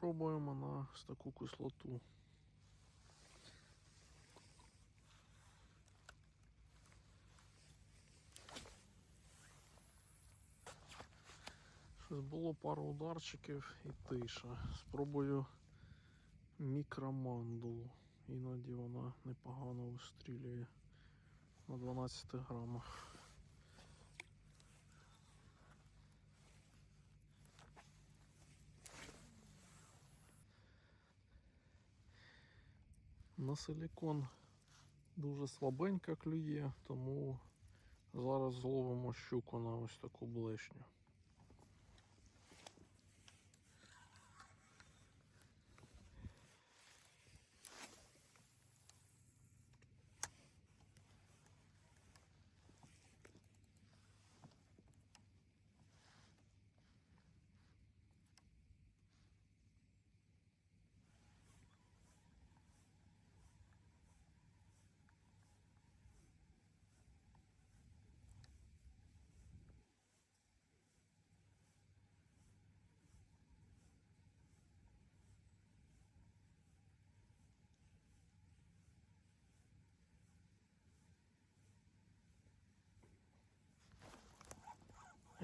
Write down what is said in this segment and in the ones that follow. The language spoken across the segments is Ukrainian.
Пробуємо на таку кислоту. Щось було пару ударчиків і тиша. Спробую мікромандулу. Іноді вона непогано вистрілює на 12 грамах. На силікон дуже слабенько клює, тому зараз зловимо щуку на ось таку блешню.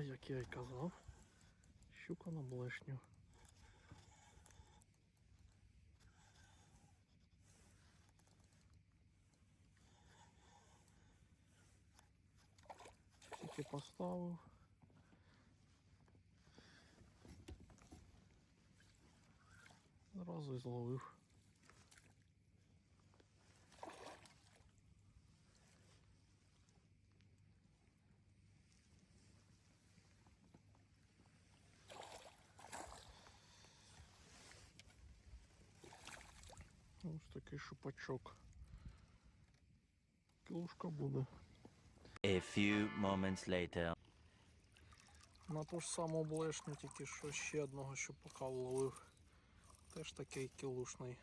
Як я й казав, щука на блешню. Тільки поставив. Зразу і зловив. Ось такий шупачок. Кілушка буде. A few moments later. На ту ж саму блешню, тільки що ще одного щупака вловив. Теж такий кілушний.